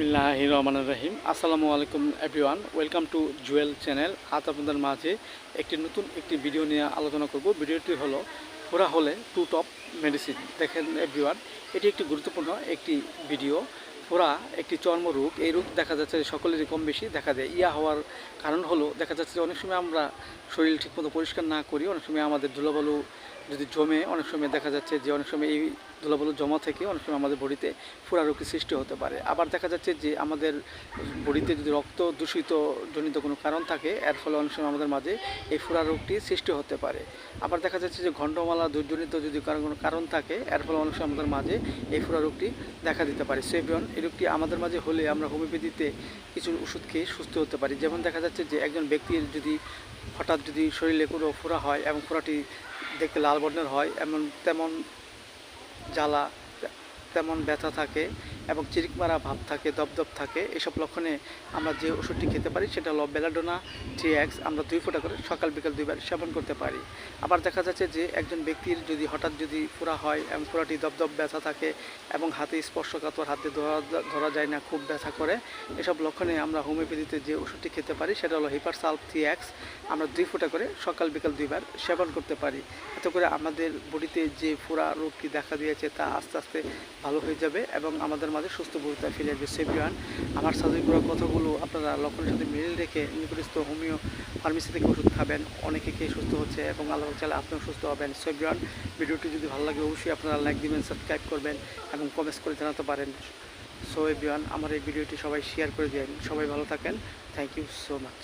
বিল্লাহ রহমান রহিম আসসালামু আলাইকুম everyone, welcome to Jewel channel. আজ আপনাদের মাঝে একটি নতুন একটি ভিডিও নিয়ে আলোচনা করব। ভিডিওটি হলো ফোরা হলে টু টপ মেডিসিন। দেখেন এভরিওয়ান, এটি একটি গুরুত্বপূর্ণ একটি ভিডিও। ফোরা একটি চর্মরোগ এই রোগ দেখা যাচ্ছে সকলেরই কম বেশি দেখা দেয়। ইয়া হওয়ার কারণ হলো, দেখা যাচ্ছে অনেক সময় আমরা শরীর ঠিকমতো পরিষ্কার না করি, অনেক সময় আমাদের ধুলোবালু যদি জমে, অনেক সময় দেখা যাচ্ছে যে অনেক সময় এই ধুলোবালু জমা থেকে অনেক সময় আমাদের বডিতে ফোড়া রোগের সৃষ্টি হতে পারে। আবার দেখা যাচ্ছে যে আমাদের বডিতে যদি রক্ত দূষিত জনিত কোনো কারণ থাকে, এর ফলে অনেক সময় আমাদের মাঝে এই ফোড়া রোগটি সৃষ্টি হতে পারে। আবার দেখা যাচ্ছে যে ঘণ্টমালা দুর্জনিত যদি কারণ কোনো কারণ থাকে, এর ফলে অনেক সময় আমাদের মাঝে এই ফোড়া রোগটি দেখা দিতে পারে। সেভিয়ন, এই রোগটি আমাদের মাঝে হলে আমরা হোমিওপ্যাথিতে কিছু ওষুধ খেয়ে সুস্থ হতে পারি। যেমন দেখা যাচ্ছে যে একজন ব্যক্তির যদি হঠাৎ যদি শরীরে কোনো ফোড়া হয় এবং ফোড়াটি দেখতে লাল বর্ণের হয় এমন তেমন জ্বালা তেমন ব্যথা থাকে। এবং চিরিকমারা ভাব থাকে, দপদপ থাকে, এসব লক্ষণে আমরা যে ওষুধটি খেতে পারি সেটা হলো বেলাডোনা থ্রি এক্স, আমরা দুই ফোঁটা করে সকাল, বিকাল দুইবার সেবন করতে পারি। আবার দেখা যাচ্ছে যে একজন ব্যক্তির যদি হঠাৎ যদি ফোড়া হয় এবং ফোড়াটি দপদপ ব্যথা থাকে এবং হাতে স্পর্শকাতর হাতে ধরা ধরা যায় না, খুব ব্যথা করে, এসব লক্ষণে আমরা হোমিওপ্যাথিতে যে ওষুধটি খেতে পারি সেটা হলো হিপার সালফ থ্রি এক্স, আমরা দুই ফোঁটা করে সকাল, বিকাল দুইবার সেবন করতে পারি। এতে করে আমাদের বডিতে যে ফোড়া রোগটি দেখা দিয়েছে তা আস্তে আস্তে ভালো হয়ে যাবে এবং আমাদের মাঝে সুস্থ বলতে ফিরে আসবে সেভিয়ান আমার সাজেস্ট করা কথাগুলো আপনারা লক্ষণের সাথে মিল রেখে নিকটস্থ হোমিও ফার্মেসি থেকে ওষুধ খাবেন। অনেকে খেয়ে সুস্থ হচ্ছে এবং আল্লাহ চালে আপনিও সুস্থ হবেন। সেভিয়ান ভিডিওটি যদি ভালো লাগে অবশ্যই আপনারা লাইক দিবেন, সাবস্ক্রাইব করবেন এবং কমেন্টস করে জানাতে পারেন। সো এভিয়ান আমার এই ভিডিওটি সবাই শেয়ার করে দিন সবাই ভালো থাকেন। Thank you so much